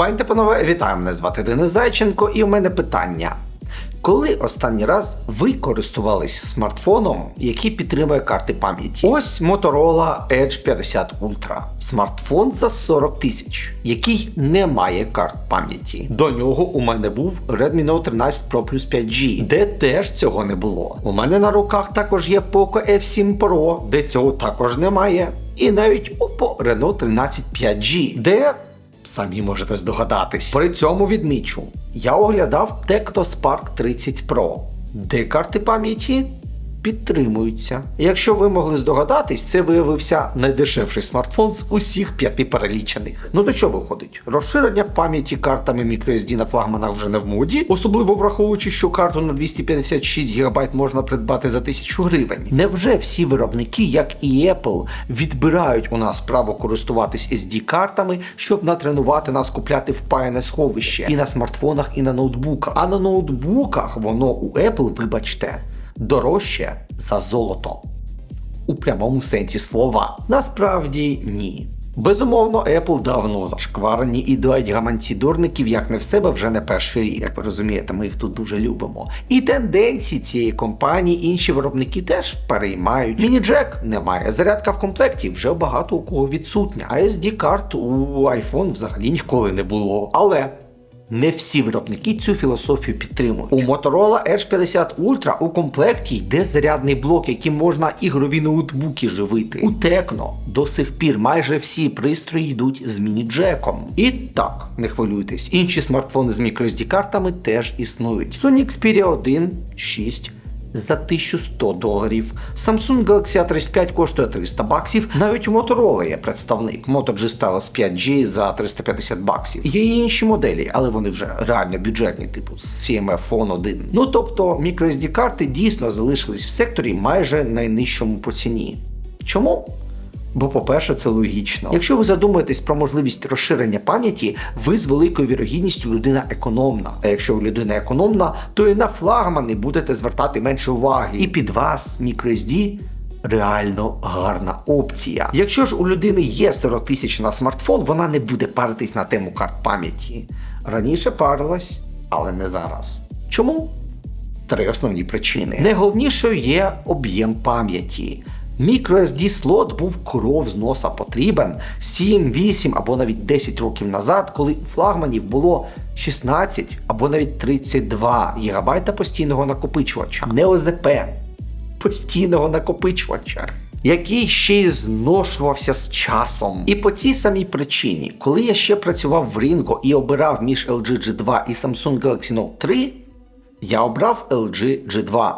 Пані панове, вітаю, мене звати Денис Зайченко, і у мене питання. Коли останній раз ви користувались смартфоном, який підтримує карти пам'яті? Ось Motorola Edge 50 Ultra. Смартфон за 40 тисяч, який не має карт пам'яті. До нього у мене був Redmi Note 13 Pro Plus 5G, де теж цього не було. У мене на руках також є Poco F7 Pro, де цього також немає. І навіть Oppo Reno 13 5G, де Самі можете здогадатись. При цьому відмічу, я оглядав Tecno Spark 30 Pro, де карти пам'яті підтримуються. Якщо ви могли здогадатись, це виявився найдешевший смартфон з усіх п'яти перелічених. Ну то що виходить? Розширення пам'яті картами microSD на флагманах вже не в моді, особливо враховуючи, що карту на 256 ГБ можна придбати за 1000 гривень. Невже всі виробники, як і Apple, відбирають у нас право користуватись SD-картами, щоб натренувати нас купляти впаяне сховище і на смартфонах, і на ноутбуках. А на ноутбуках воно у Apple, вибачте, дорожче за золото. У прямому сенсі слова. Насправді ні. Безумовно, Apple давно зашкварені і дають гаманці дурників, як не в себе вже не перший рік. Як ви розумієте, ми їх тут дуже любимо. І тенденції цієї компанії інші виробники теж переймають. Міні-джек немає. Зарядка в комплекті вже багато у кого відсутня. А SD карт у iPhone взагалі ніколи не було. Але. Не всі виробники цю філософію підтримують. У Motorola Edge 50 Ultra у комплекті йде зарядний блок, яким можна ігрові ноутбуки живити. У Tecno до сих пір майже всі пристрої йдуть з міні-джеком. І так, не хвилюйтесь, інші смартфони з microSD картами теж існують. Sony Xperia 1 6 за 1100 доларів. Samsung Galaxy A35 коштує 300 баксів. Навіть у Motorola є представник Moto G Stylus 5G за 350 баксів. Є і інші моделі, але вони вже реально бюджетні, типу CMF Phone 1. Ну тобто microSD карти дійсно залишились в секторі майже найнижчому по ціні. Чому? Бо, по-перше, це логічно. Якщо ви задумаєтесь про можливість розширення пам'яті, ви з великою вірогідністю людина економна. А якщо ви людина економна, то і на флагмани будете звертати менше уваги. І під вас microSD реально гарна опція. Якщо ж у людини є 40 тисяч на смартфон, вона не буде паритись на тему карт пам'яті. Раніше парилась, але не зараз. Чому? Три основні причини. Найголовнішою є об'єм пам'яті. MicroSD слот був кров з носа потрібен 7, 8 або навіть 10 років назад, коли у флагманів було 16 або навіть 32 ГБ постійного накопичувача, не ОЗП, постійного накопичувача. Який ще й зношувався з часом. І по цій самій причині, коли я ще працював в Ringo і обирав між LG G2 і Samsung Galaxy Note 3, я обрав LG G2.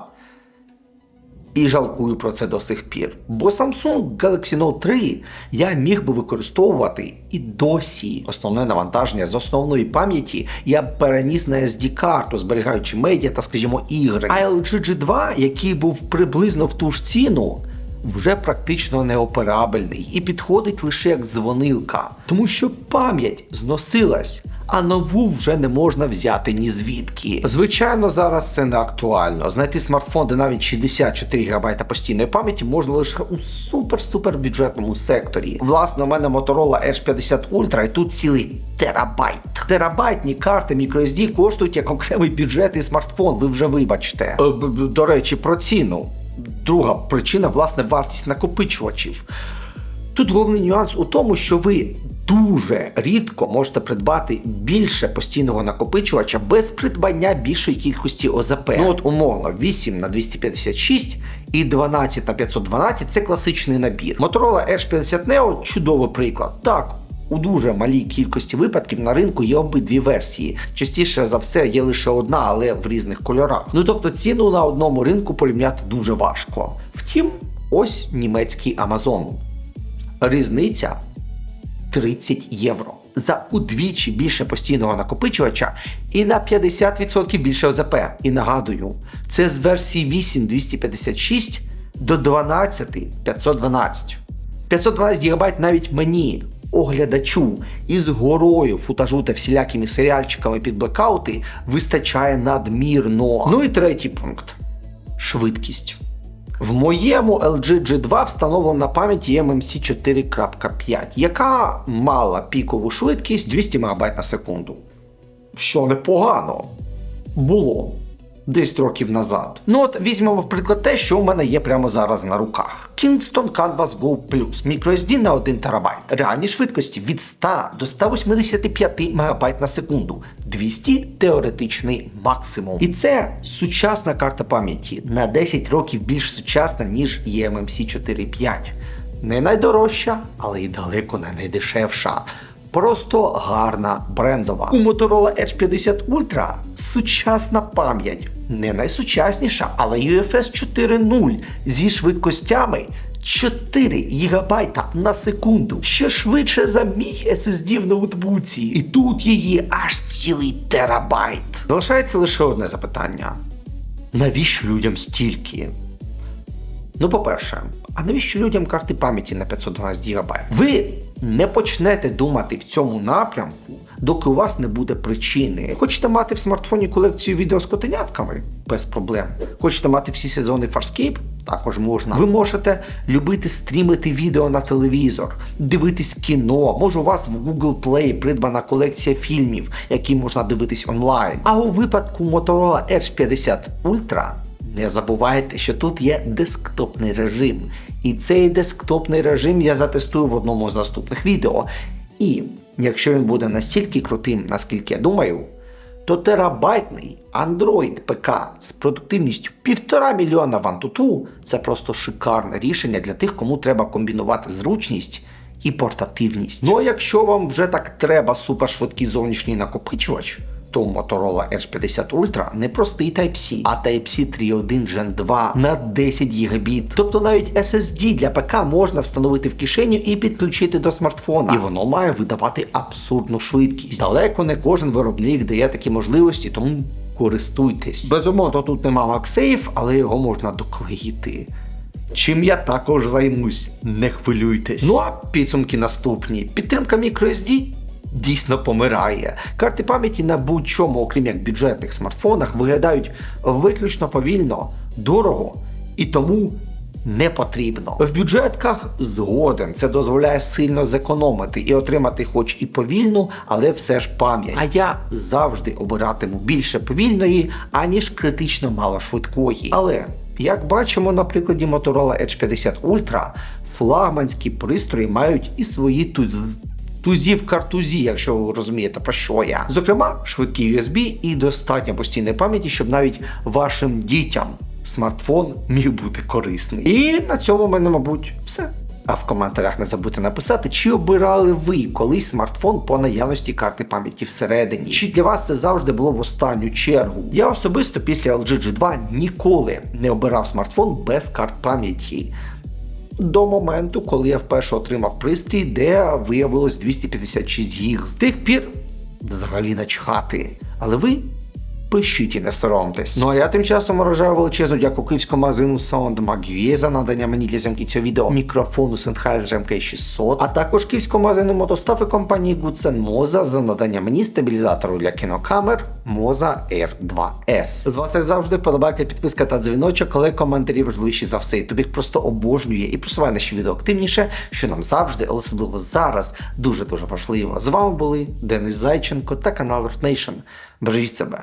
І жалкую про це до сих пір. Бо Samsung Galaxy Note 3 я міг би використовувати і досі. Основне навантаження з основної пам'яті я переніс на SD-карту, зберігаючи медіа та, скажімо, ігри. А LG G2, який був приблизно в ту ж ціну, вже практично неоперабельний і підходить лише як дзвонилка, тому що пам'ять зносилась. А нову вже не можна взяти ні звідки. Звичайно, зараз це не актуально. Знайти смартфон, де навіть 64 ГБ постійної пам'яті можна лише у супер-супер бюджетному секторі. Власне, у мене Motorola Edge 50 Ultra і тут цілий терабайт. Терабайтні карти microSD коштують як окремий бюджетний смартфон. Ви вже вибачте. Е, До речі, про ціну. Друга причина, власне, вартість накопичувачів. Тут головний нюанс у тому, що ви дуже рідко можете придбати більше постійного накопичувача без придбання більшої кількості ОЗП. Ну от умовно 8 на 256 і 12 на 512 це класичний набір. Motorola Edge 50 Neo чудовий приклад. Так. У дуже малій кількості випадків на ринку є обидві версії. Частіше за все є лише одна, але в різних кольорах. Ну тобто ціну на одному ринку порівняти дуже важко. Втім, ось німецький Amazon. Різниця 30 євро. За удвічі більше постійного накопичувача і на 50% більше ОЗП. І нагадую, це з версії 8 256 до 12 512. 512 ГБ навіть мені, оглядачу, із горою футажу та всілякими серіальчиками під блекаути вистачає надмірно. Ну і третій пункт швидкість. В моєму LG G2 встановлена пам'ять eMMC 4.5, яка мала пікову швидкість 200 МБ на секунду. Що непогано було 10 років назад. Ну от візьмемо в приклад те, що у мене є прямо зараз на руках. Kingston Canvas Go Plus, microSD на 1 ТБ. Реальні швидкості від 100 до 185 МБ на секунду. 200 теоретичний максимум. І це сучасна карта пам'яті на 10 років більш сучасна, ніж eMMC 4.5. Не найдорожча, але й далеко не найдешевша. Просто гарна брендова. У Motorola Edge 50 Ultra сучасна пам'ять. Не найсучасніша, але UFS 4.0 зі швидкостями 4 ГБ на секунду, що швидше за мій SSD в ноутбуці. І тут її аж цілий терабайт. Залишається лише одне запитання: навіщо людям стільки? Ну, по-перше, а навіщо людям карти пам'яті на 512 ГБ? Ви не почнете думати в цьому напрямку, доки у вас не буде причини. Хочете мати в смартфоні колекцію відео з котенятками? Без проблем. Хочете мати всі сезони Farscape? Також можна. Ви можете любити стрімити відео на телевізор, дивитись кіно. Може, у вас в Google Play придбана колекція фільмів, які можна дивитись онлайн. А у випадку Motorola Edge 50 Ultra не забувайте, що тут є десктопний режим. І цей десктопний режим я затестую в одному з наступних відео. І якщо він буде настільки крутим, наскільки я думаю, то терабайтний Android ПК з продуктивністю 1,5 мільйона в Antutu – це просто шикарне рішення для тих, кому треба комбінувати зручність і портативність. Ну а якщо вам вже так треба супершвидкий зовнішній накопичувач, то Motorola Edge 50 Ultra не простий Type-C, а Type-C 3.1 Gen 2 на 10 гігабіт. Тобто навіть SSD для ПК можна встановити в кишеню і підключити до смартфона. І воно має видавати абсурдну швидкість. Далеко не кожен виробник дає такі можливості, тому користуйтесь. Безумовно, тут нема MagSafe, але його можна доклеїти. Чим я також займусь, не хвилюйтесь. Ну а підсумки наступні. Підтримка microSD дійсно помирає. Карти пам'яті на будь-чому, окрім як бюджетних смартфонах, виглядають виключно повільно, дорого і тому не потрібно. В бюджетках згоден це дозволяє сильно зекономити і отримати хоч і повільну, але все ж пам'ять. А я завжди обиратиму більше повільної, аніж критично малошвидкої. Але як бачимо на прикладі Motorola Edge 50 Ultra, флагманські пристрої мають і свої туз... тузі в картузі, якщо ви розумієте про що я. Зокрема, швидкий USB і достатньо постійної пам'яті, щоб навіть вашим дітям смартфон міг бути корисний. І на цьому в мене, мабуть, все. А в коментарях не забудьте написати, чи обирали ви колись смартфон по наявності карти пам'яті всередині. Чи для вас це завжди було в останню чергу? Я особисто після LG G2 ніколи не обирав смартфон без карт пам'яті. До моменту, коли я вперше отримав пристрій, де виявилось 256 гіг. З тих пір взагалі начхати. Але ви пишіть і не соромтесь. Ну а я тим часом вражаю величезну дяку київському магазину SoundMag.ua за надання мені для зйомки цього відео мікрофону Sennheiser MK600, а також київському магазину мотостав і компанії Goodsen Moza за надання мені стабілізатору для кінокамер Moza R2S. З вас, як завжди, вподобайка, підписка та дзвіночок, але коментарі важливіші за все. Тобі їх просто обожнює і просуває наші відео активніше, що нам завжди, але особливо зараз, дуже-дуже важливо. З вами були Денис Зайченко та канал Earth Nation. Бережіть себе.